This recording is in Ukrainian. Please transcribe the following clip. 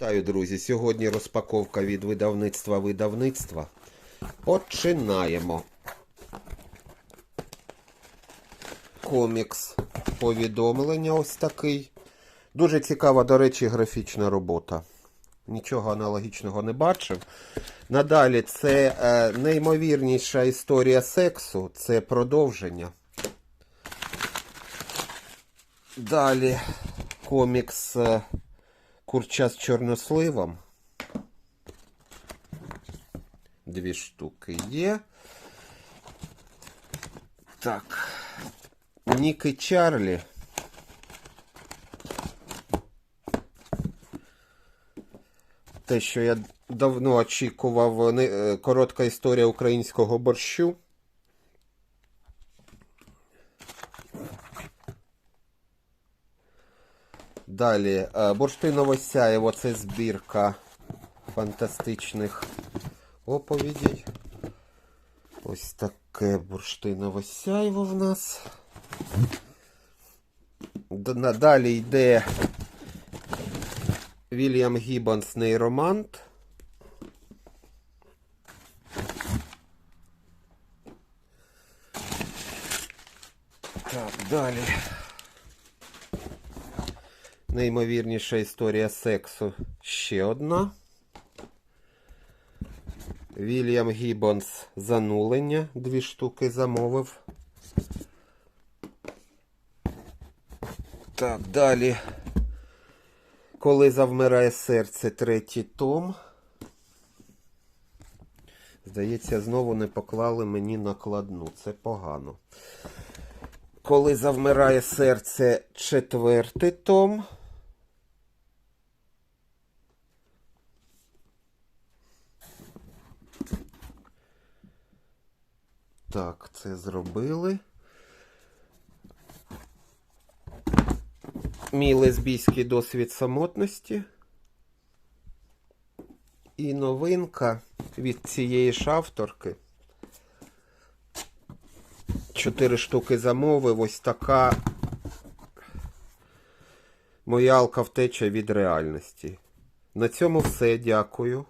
Вітаю, друзі! Сьогодні розпаковка від видавництва видавництва. Починаємо. Комікс повідомлення ось такий. Дуже цікава, до речі, графічна робота. Нічого аналогічного не бачив. Надалі це е, неймовірніша історія сексу, це продовження. Далі комікс е, Курча з чорносливом. Дві штуки є. Так. Нік і Чарлі. Те, що я давно очікував, е, коротка історія українського борщу. Далі, е, Бурштиново сяєво це збірка фантастичних оповідей. Ось таке бурштинове сяйво в нас. На- Далі йде Вільям Гіббонс Нейромант. Так, далі. Неймовірніша історія сексу ще одна. Вільям Гіббонс занулення. Дві штуки замовив. Так, далі. Коли завмирає серце, третій том. Здається, знову не поклали мені накладну. Це погано. Коли завмирає серце, четвертий том. Так, це зробили. Мій лесбійський досвід самотності. І новинка від цієї ж авторки. Чотири штуки замовив. Ось така моя алка втеча від реальності. На цьому все. Дякую.